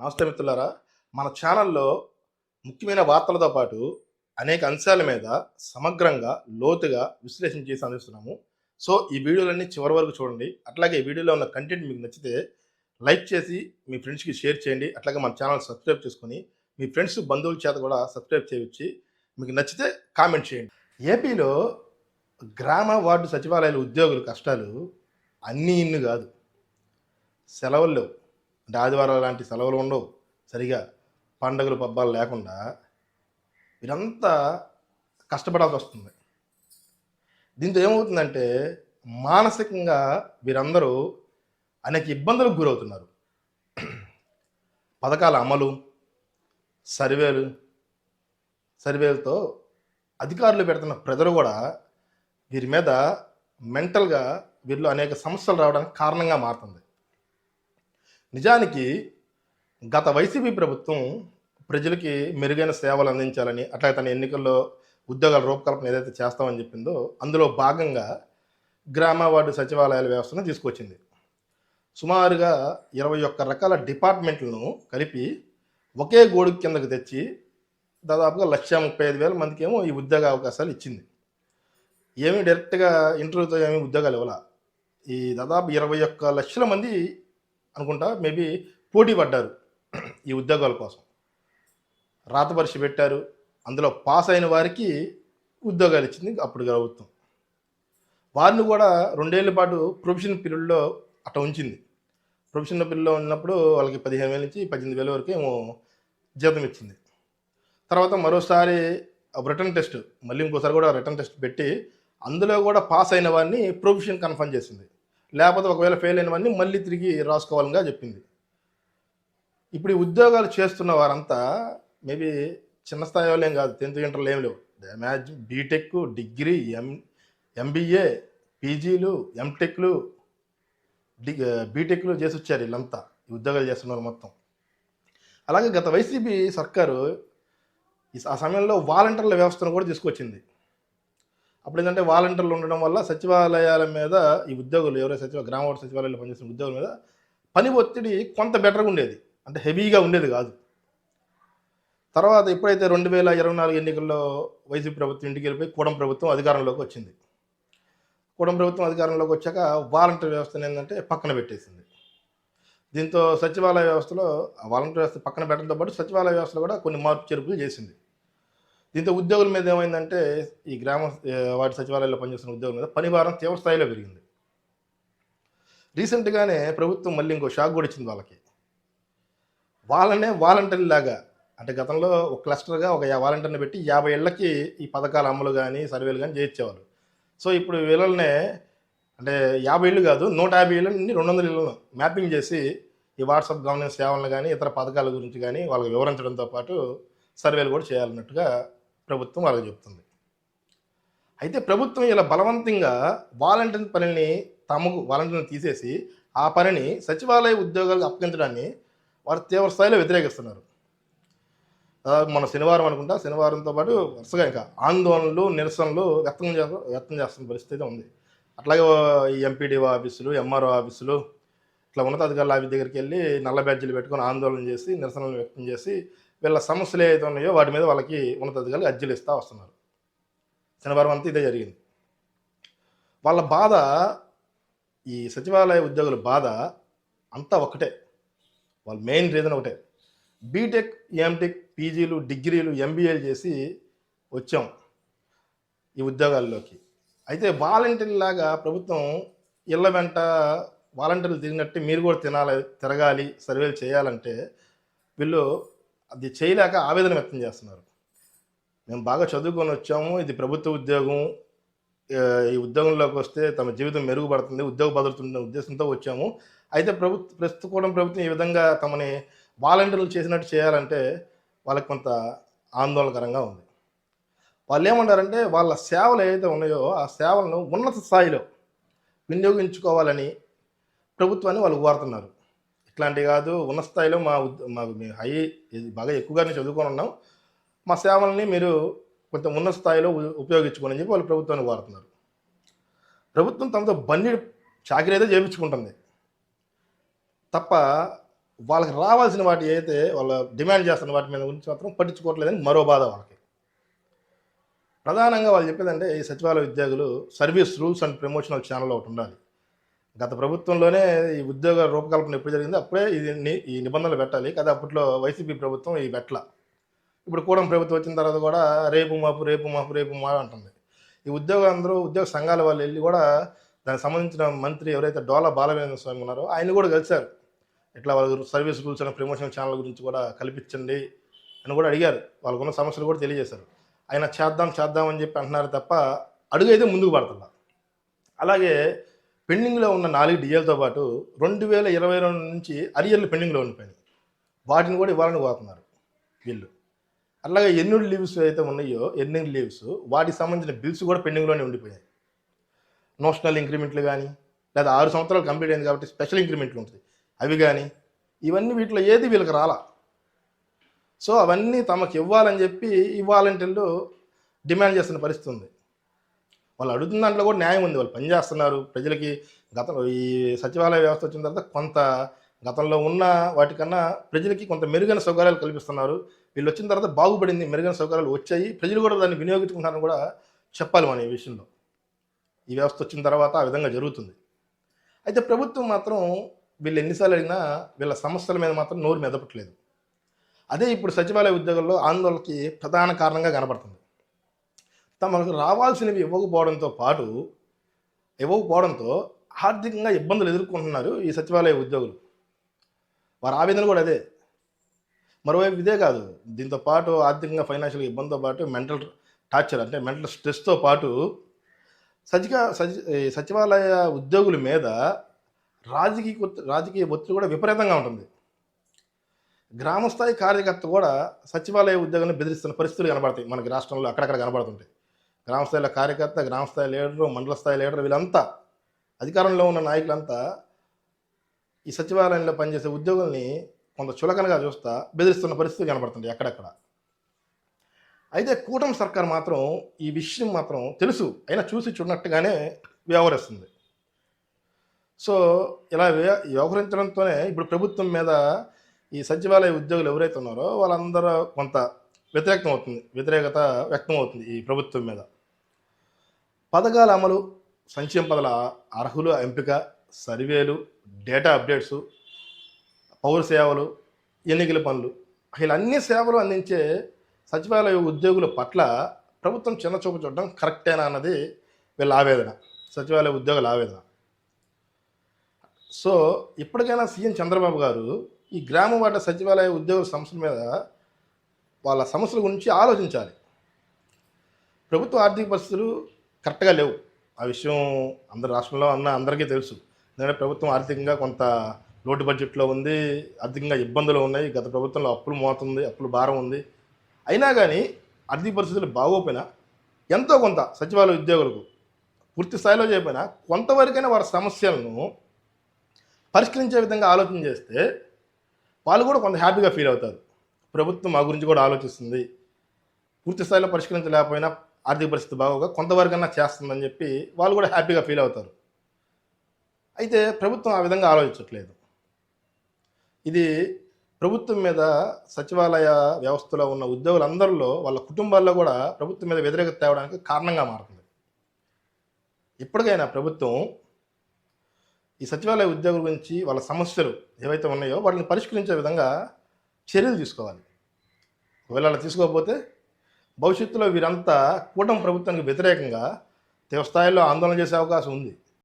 నమస్తే మిత్రులారా. మన ఛానల్లో ముఖ్యమైన వార్తలతో పాటు అనేక అంశాల మీద సమగ్రంగా లోతుగా విశ్లేషణ చేసి అందిస్తున్నాము. సో ఈ వీడియోలన్నీ చివరి వరకు చూడండి. అట్లాగే ఈ వీడియోలో ఉన్న కంటెంట్ మీకు నచ్చితే లైక్ చేసి మీ ఫ్రెండ్స్కి షేర్ చేయండి. అట్లాగే మన ఛానల్ సబ్స్క్రైబ్ చేసుకొని మీ ఫ్రెండ్స్ బంధువుల చేత కూడా సబ్స్క్రైబ్ చేయొచ్చి. మీకు నచ్చితే కామెంట్ చేయండి. ఏపీలో గ్రామ వార్డు సచివాలయాల ఉద్యోగుల కష్టాలు అన్నీ ఇన్ని కాదు. సెలవులు లేవు. అంటే ఆదివారాలు లాంటి సెలవులు ఉండవు. సరిగా పండగలు పబ్బాలు లేకుండా వీరంతా కష్టపడాల్సి వస్తుంది. దీంతో ఏమవుతుందంటే మానసికంగా వీరందరూ అనేక ఇబ్బందులకు గురవుతున్నారు. పథకాల అమలు సర్వేలు సర్వేలతో అధికారులు పెడుతున్న ప్రజలు కూడా వీరి మీద మెంటల్గా వీరిలో అనేక సమస్యలు రావడానికి కారణంగా మారుతుంది. నిజానికి గత వైసీపీ ప్రభుత్వం ప్రజలకి మెరుగైన సేవలు అందించాలని అట్లా తన ఎన్నికల్లో ఉద్యోగాల రూపకల్పన ఏదైతే చేస్తామని చెప్పిందో అందులో భాగంగా గ్రామ వార్డు సచివాలయాల వ్యవస్థను తీసుకొచ్చింది. సుమారుగా ఇరవై ఒక్క రకాల డిపార్ట్మెంట్లను కలిపి ఒకే గోడు కిందకు తెచ్చి దాదాపుగా లక్ష ముప్పై ఐదు వేల మందికి ఏమో ఈ ఉద్యోగ అవకాశాలు ఇచ్చింది. ఏమీ డైరెక్ట్గా ఇంటర్వ్యూతో ఏమీ ఉద్యోగాలు ఇవ్వాల. ఈ దాదాపు ఇరవై ఒక్క లక్షల మంది అనుకుంటా మేబీ పోటీ పడ్డారు ఈ ఉద్యోగాల కోసం. రాత పరీక్ష పెట్టారు అందులో పాస్ అయిన వారికి ఉద్యోగాలు ఇచ్చింది అప్పుడు ప్రభుత్వం. వారిని కూడా రెండేళ్ళ పాటు ప్రొఫెషన్ పీరియడ్లో అట్ట ఉంచింది. ప్రొఫెషన్ పీరియడ్లో ఉన్నప్పుడు వాళ్ళకి పదిహేను వేల నుంచి పద్దెనిమిది వేల వరకు ఏమో జీతం ఇచ్చింది. తర్వాత మరోసారి రిటర్న్ టెస్ట్ మళ్ళీ ఇంకోసారి కూడా రిటర్న్ టెస్ట్ పెట్టి అందులో కూడా పాస్ అయిన వారిని ప్రొఫెషన్ కన్ఫర్మ్ చేసింది. లేకపోతే ఒకవేళ ఫెయిల్ అయినవన్నీ మళ్ళీ తిరిగి రాసుకోవాలని చెప్పింది. ఇప్పుడు ఈ ఉద్యోగాలు చేస్తున్న వారంతా మేబీ చిన్న స్థాయి వాళ్ళు ఏం కాదు టెన్త్ ఇంటర్లు ఏం లేవు. మ్యాజ్ బీటెక్ డిగ్రీ ఎం ఎంబీఏ పీజీలు ఎంటెక్లు డి బీటెక్లు చేసి వచ్చారు వీళ్ళంతా ఉద్యోగాలు చేస్తున్నారు మొత్తం. అలాగే గత వైసీపీ సర్కారు ఈ- ఆ సమయంలో వాలంటీర్ల వ్యవస్థను కూడా తీసుకొచ్చింది. అప్పుడు ఏంటంటే వాలంటీర్లు ఉండడం వల్ల సచివాలయాల మీద ఈ ఉద్యోగులు ఎవరైతే సచివ గ్రామ వార్డు సచివాలయాల్లో పనిచేస్తున్న ఉద్యోగుల మీద పని ఒత్తిడి కొంత బెటర్గా ఉండేది. అంటే హెవీగా ఉండేది కాదు. తర్వాత ఎప్పుడైతే రెండు వేల ఇరవై నాలుగు ఎన్నికల్లో వైసీపీ ప్రభుత్వం ఇంటికి వెళ్ళిపోయి కూడం ప్రభుత్వం అధికారంలోకి వచ్చింది. కూడం ప్రభుత్వం అధికారంలోకి వచ్చాక వాలంటీర్ వ్యవస్థను ఏంటంటే పక్కన పెట్టేసింది. దీంతో సచివాలయ వ్యవస్థలో ఆ వాలంటీర్ వ్యవస్థ పక్కన పెట్టడంతో పాటు సచివాలయ వ్యవస్థలో కూడా కొన్ని మార్పు చేర్పులు చేసింది. దీంతో ఉద్యోగుల మీద ఏమైందంటే ఈ గ్రామ వాటి సచివాలయాల్లో పనిచేస్తున్న ఉద్యోగుల మీద పనిభారం తీవ్ర స్థాయిలో పెరిగింది. రీసెంట్గానే ప్రభుత్వం మళ్ళీ ఇంకో షాక్ కూడా ఇచ్చింది వాళ్ళకి. వాళ్ళనే వాలంటీర్ లాగా అంటే గతంలో ఒక క్లస్టర్గా ఒక వాలంటీర్ని పెట్టి యాభై ఏళ్ళకి ఈ పథకాల అమలు కానీ సర్వేలు కానీ చేయించేవాళ్ళు. సో ఇప్పుడు వీళ్ళనే అంటే యాభై ఏళ్ళు కాదు నూట యాభై ఏళ్ళ నుండి రెండు వందల ఇళ్ళను మ్యాపింగ్ చేసి ఈ వాట్సాప్ గవర్నెన్స్ సేవలను కానీ ఇతర పథకాల గురించి కానీ వాళ్ళకి వివరించడంతో పాటు సర్వేలు కూడా చేయాలన్నట్టుగా ప్రభుత్వం వాళ్ళకి చెప్తుంది. అయితే ప్రభుత్వం ఇలా బలవంతంగా వాలంటీర్ పనిని తమకు వాలంటీర్ని తీసేసి ఆ పనిని సచివాలయ ఉద్యోగాలకు అప్పగించడాన్ని వారు తీవ్ర స్థాయిలో వ్యతిరేకిస్తున్నారు. మన శనివారం అనుకుంటా శనివారంతో పాటు వరుసగా ఇంకా ఆందోళనలు నిరసనలు వ్యక్తం చేస్తూ వ్యక్తం చేస్తున్న పరిస్థితి ఉంది. అట్లాగే ఈ ఎంపీడీఓ ఆఫీసులు ఎంఆర్ఓ ఆఫీసులు ఇట్లా ఉన్నతాధికారుల ఆఫీస్ దగ్గరికి వెళ్ళి నల్ల బ్యాడ్జీలు పెట్టుకొని ఆందోళన చేసి నిరసనలు వ్యక్తం చేసి వీళ్ళ సమస్యలు ఏవైతే ఉన్నాయో వాటి మీద వాళ్ళకి ఉన్నతాధికారులు అర్జీలు ఇస్తూ వస్తున్నారు. శనివారం అంతా ఇదే జరిగింది. వాళ్ళ బాధ ఈ సచివాలయ ఉద్యోగుల బాధ అంతా ఒకటే. వాళ్ళ మెయిన్ రీజన్ ఒకటే. బీటెక్ ఎంటెక్ పీజీలు డిగ్రీలు ఎంబీఏలు చేసి వచ్చాం ఈ ఉద్యోగాల్లోకి. అయితే వాలంటీర్ లాగా ప్రభుత్వం ఇళ్ళ వెంట వాలంటీర్లు తిరిగినట్టు మీరు కూడా తినాలి తిరగాలి సర్వేలు చేయాలంటే వీళ్ళు అది చేయలేక ఆవేదన వ్యక్తం చేస్తున్నారు. మేము బాగా చదువుకొని వచ్చాము. ఇది ప్రభుత్వ ఉద్యోగం. ఈ ఉద్యోగంలోకి వస్తే తమ జీవితం మెరుగుపడుతుంది ఉద్యోగ భద్రత ఉండే ఉద్దేశంతో వచ్చాము. అయితే ప్రభుత్వ ప్రస్తుతం కూడా ప్రభుత్వం ఈ విధంగా తమని వాలంటీర్లు చేసినట్టు చేయాలంటే వాళ్ళకి కొంత ఆందోళనకరంగా ఉంది. వాళ్ళు ఏమంటారంటే వాళ్ళ సేవలు ఏవైతే ఉన్నాయో ఆ సేవలను ఉన్నత స్థాయిలో వినియోగించుకోవాలని ప్రభుత్వాన్ని వాళ్ళు కోరుతున్నారు. ఇట్లాంటివి కాదు ఉన్న స్థాయిలో మా మా హై బాగా ఎక్కువగానే చదువుకొని ఉన్నాం. మా సేవల్ని మీరు కొంత ఉన్న స్థాయిలో ఉపయోగించుకోని చెప్పి వాళ్ళు ప్రభుత్వాన్ని కోరుతున్నారు. ప్రభుత్వం తమతో బండి చాకరీ అయితే చేయించుకుంటుంది తప్ప వాళ్ళకి రావాల్సిన వాటి అయితే వాళ్ళ డిమాండ్ చేస్తున్న వాటి మీద గురించి మాత్రం పట్టించుకోవట్లేదని మరో బాధ వాళ్ళకి. ప్రధానంగా వాళ్ళు చెప్పేదంటే ఈ సచివాలయ ఉద్యోగులు service rules and promotional channel ఒకటి ఉండాలి. గత ప్రభుత్వంలోనే ఈ ఉద్యోగ రూపకల్పన ఎప్పుడు జరిగింది అప్పుడే ఇది ఈ నిబంధనలు పెట్టాలి. కదా అప్పట్లో వైసీపీ ప్రభుత్వం ఈ పెట్టల. ఇప్పుడు కూడం ప్రభుత్వం వచ్చిన తర్వాత కూడా రేపు మాపు రేపు మాపు రేపు మా అంటుంది. ఈ ఉద్యోగం అందరూ ఉద్యోగ సంఘాల వాళ్ళు వెళ్ళి కూడా దానికి సంబంధించిన మంత్రి ఎవరైతే డోలా బాలవేంద్ర స్వామి ఉన్నారో ఆయన కూడా కలిశారు. ఇట్లా వాళ్ళ service rules and promotion channel గురించి కూడా కల్పించండి అని కూడా అడిగారు. వాళ్ళకున్న సమస్యలు కూడా తెలియజేశారు. ఆయన చేద్దాం చేద్దాం అని చెప్పి అంటున్నారు తప్ప అడుగు అయితే ముందుకు పడుతున్నారు అలాగే పెండింగ్లో ఉన్న నాలుగు డిఎల్తో పాటు రెండు వేల ఇరవై రెండు నుంచి అరియర్లు పెండింగ్లో ఉండిపోయినాయి. వాటిని కూడా ఇవ్వాలని కోరుతున్నారు వీళ్ళు. అలాగే ఎన్ని లీవ్స్ అయితే ఉన్నాయో ఎన్ని లీవ్స్ వాటికి సంబంధించిన బిల్స్ కూడా పెండింగ్లోనే ఉండిపోయాయి. నోషనల్ ఇంక్రిమెంట్లు కానీ లేదా ఆరు సంవత్సరాలు కంప్లీట్ అయింది కాబట్టి స్పెషల్ ఇంక్రిమెంట్లు ఉంటుంది అవి కానీ ఇవన్నీ వీటిలో ఏది వీళ్ళకి రాలా? సో అవన్నీ తమకు ఇవ్వాలని చెప్పి ఇవ్వాలంటే డిమాండ్ చేస్తున్న పరిస్థితి ఉంది. వాళ్ళు అడుగుతున్న దాంట్లో కూడా న్యాయం ఉంది. వాళ్ళు పనిచేస్తున్నారు. ప్రజలకి గతంలో ఈ సచివాలయ వ్యవస్థ వచ్చిన తర్వాత కొంత గతంలో ఉన్న వాటికన్నా ప్రజలకి కొంత మెరుగైన సౌకర్యాలు కల్పిస్తున్నారు. వీళ్ళు వచ్చిన తర్వాత బాగుపడింది. మెరుగైన సౌకర్యాలు వచ్చాయి. ప్రజలు కూడా దాన్ని వినియోగించుకుంటున్నారని కూడా చెప్పాలి మనం ఈ విషయంలో. ఈ వ్యవస్థ వచ్చిన తర్వాత ఆ విధంగా జరుగుతుంది. అయితే ప్రభుత్వం మాత్రం వీళ్ళు ఎన్నిసార్లు అడిగినా వీళ్ళ సమస్యల మీద మాత్రం నోరు మెదపట్లేదు. అదే ఇప్పుడు సచివాలయ ఉద్యోగుల్లో ఆందోళనకి ప్రధాన కారణంగా కనబడుతుంది తమకు రావాల్సినవి ఇవ్వకపోవడంతో పాటు ఇవ్వకపోవడంతో ఆర్థికంగా ఇబ్బందులు ఎదుర్కొంటున్నారు ఈ సచివాలయ ఉద్యోగులు. వారి ఆవేదన కూడా అదే. మరోవైపు ఇదే కాదు దీంతో పాటు ఆర్థికంగా ఫైనాన్షియల్ ఇబ్బందితో పాటు మెంటల్ టార్చర్ అంటే మెంటల్ స్ట్రెస్తో పాటు సచిక సచి ఈ సచివాలయ ఉద్యోగుల మీద రాజకీయ రాజకీయ ఒత్తిడి కూడా విపరీతంగా ఉంటుంది. గ్రామస్థాయి కార్యకర్త కూడా సచివాలయ ఉద్యోగాన్ని బెదిరిస్తున్న పరిస్థితులు కనబడతాయి మనకి రాష్ట్రంలో అక్కడక్కడ కనబడుతుంటాయి గ్రామస్థాయిలో కార్యకర్త గ్రామస్థాయి లీడరు మండల స్థాయి లీడర్ వీళ్ళంతా అధికారంలో ఉన్న నాయకులంతా ఈ సచివాలయంలో పనిచేసే ఉద్యోగుల్ని కొంత చులకనగా చూస్తా బెదిరిస్తున్న పరిస్థితి కనబడుతుంది ఎక్కడెక్కడ. అయితే కూటమి సర్కార్ మాత్రం ఈ విషయం మాత్రం తెలుసు. అయినా చూసి చూడనట్టుగానే వ్యవహరిస్తుంది. సో ఇలా వ్య- వ్యవహరించడంతోనే ఇప్పుడు ప్రభుత్వం మీద ఈ సచివాలయ ఉద్యోగులు ఎవరైతే ఉన్నారో వాళ్ళందరూ కొంత వ్యతిరేకం అవుతుంది వ్యతిరేకత వ్యక్తం అవుతుంది ఈ ప్రభుత్వం మీద. పథకాల అమలు సంక్షేమ పదల అర్హులు ఎంపిక సర్వేలు డేటా అప్డేట్స్ పౌర సేవలు ఎన్నికల పనులు ఇలా అన్ని సేవలు అందించే సచివాలయ ఉద్యోగుల పట్ల ప్రభుత్వం చిన్న చూపు చూడడం కరెక్టేనా అన్నది వీళ్ళ ఆవేదన సచివాలయ ఉద్యోగుల ఆవేదన. సో ఇప్పటికైనా సీఎం చంద్రబాబు గారు ఈ గ్రామ వార్డు సచివాలయ ఉద్యోగుల సమస్యల మీద వాళ్ళ సమస్యల గురించి ఆలోచించాలి. ప్రభుత్వ ఆర్థిక పరిస్థితులు కరెక్ట్గా లేవు. ఆ విషయం అందరు రాష్ట్రంలో అన్న అందరికీ తెలుసు. ఎందుకంటే ప్రభుత్వం ఆర్థికంగా కొంత లోటు బడ్జెట్లో ఉంది ఆర్థికంగా ఇబ్బందులు ఉన్నాయి. గత ప్రభుత్వంలో అప్పులు మోతుంది అప్పులు భారం ఉంది. అయినా కానీ ఆర్థిక పరిస్థితులు బాగోపోయినా ఎంతో కొంత సచివాలయ ఉద్యోగులకు పూర్తి స్థాయిలో చేయకపోయినా కొంతవరకైనా వారి సమస్యలను పరిష్కరించే విధంగా ఆలోచన చేస్తే వాళ్ళు కూడా కొంత హ్యాపీగా ఫీల్ అవుతారు. ప్రభుత్వం మా గురించి కూడా ఆలోచిస్తుంది. పూర్తి స్థాయిలో పరిష్కరించలేకపోయినా ఆర్థిక పరిస్థితి బాగోగా కొంతవరకన్నా చేస్తుందని చెప్పి వాళ్ళు కూడా హ్యాపీగా ఫీల్ అవుతారు. అయితే ప్రభుత్వం ఆ విధంగా ఆలోచించట్లేదు. ఇది ప్రభుత్వం మీద సచివాలయ వ్యవస్థలో ఉన్న ఉద్యోగులందరిలో వాళ్ళ కుటుంబాల్లో కూడా ప్రభుత్వం మీద వ్యతిరేకత తేవడానికి కారణంగా మారుతుంది. ఇప్పటికైనా ప్రభుత్వం ఈ సచివాలయ ఉద్యోగుల గురించి వాళ్ళ సమస్యలు ఏవైతే ఉన్నాయో వాటిని పరిష్కరించే విధంగా చర్యలు తీసుకోవాలి. ఒకవేళ అలా తీసుకోకపోతే భవిష్యత్తులో వీరంతా కూటమి ప్రభుత్వానికి వ్యతిరేకంగా తీవ్ర స్థాయిలో ఆందోళన చేసే అవకాశం ఉంది.